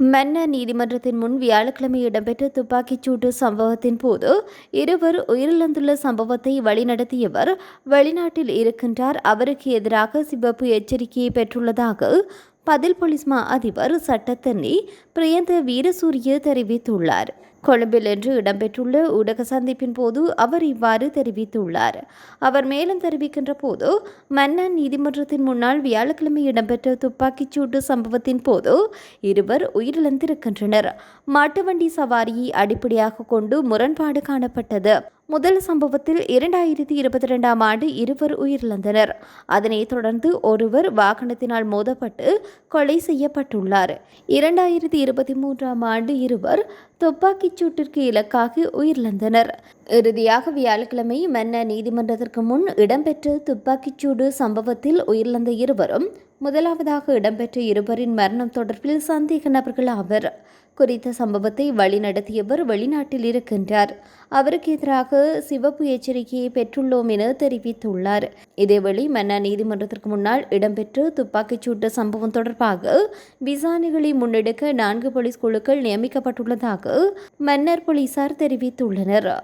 மன்னர் நீதிமன்றத்தின் முன் வியாழக்கிழமை இடம்பெற்ற துப்பாக்கிச் சூட்டு சம்பவத்தின் போது இருவர் உயிரிழந்துள்ள சம்பவத்தை வழிநடத்தியவர் வெளிநாட்டில் இருக்கின்றார். அவருக்கு எதிராக சிவப்பு எச்சரிக்கையை பெற்றுள்ளதாக பதில் போலீஸ் மா அதிபர் சட்டத்தனி பிரியந்த வீரசூரிய தெரிவித்துள்ளார். கொழும்பில் இன்று இடம்பெற்றுள்ள ஊடக சந்திப்பின் போது அவர் இவ்வாறு தெரிவித்துள்ளார். அவர் மேலும் தெரிவிக்கின்ற போது மன்னன் நீதிமன்றத்தின் முன்னால் வியாழக்கிழமை இடம்பெற்ற துப்பாக்கிச் சூட்டு சம்பவத்தின் போது இருவர் உயிரிழந்திருக்கின்றனர். மாட்டுவண்டி சவாரியை அடிப்படையாக கொண்டு முரண்பாடு காணப்பட்டது. முதல் சம்பவத்தில் இரண்டாயிரத்தி இருபத்தி ரெண்டாம் ஆண்டு இருவர் உயிரிழந்தனர். அதனைத் தொடர்ந்து ஒருவர் வாகனத்தினால் மோதப்பட்டு கொலை செய்யப்பட்டுள்ளார். இரண்டாயிரத்தி இருபத்தி மூன்றாம் ஆண்டு இருவர் துப்பாக்கிச் சூட்டிற்கு இலக்காக உயிரிழந்தனர். இறுதியாக வியாழக்கிழமை மன்ன நீதிமன்றத்திற்கு முன் இடம்பெற்ற துப்பாக்கிச்சூடு சம்பவத்தில் உயிரிழந்த இருவரும் முதலாவதாக இடம்பெற்ற இருவரின் மரணம் தொடர்பில் சந்தேக நபர்கள் ஆவர். குறித்த சம்பவத்தை வழிநடத்தியவர் வெளிநாட்டில் இருக்கின்றார். அவருக்கு எதிராக சிவப்பு எச்சரிக்கையை பெற்றுள்ளோம் என தெரிவித்துள்ளார். இதேவேளை மன்னா நீதிமன்றத்திற்கு முன்னால் இடம்பெற்ற துப்பாக்கிச்சூட்டு சம்பவம் தொடர்பாக விசாரணைகளை முன்னெடுக்க நான்கு போலீஸ் குழுக்கள் நியமிக்கப்பட்டுள்ளதாக மன்னர் போலீசார் தெரிவித்துள்ளனர்.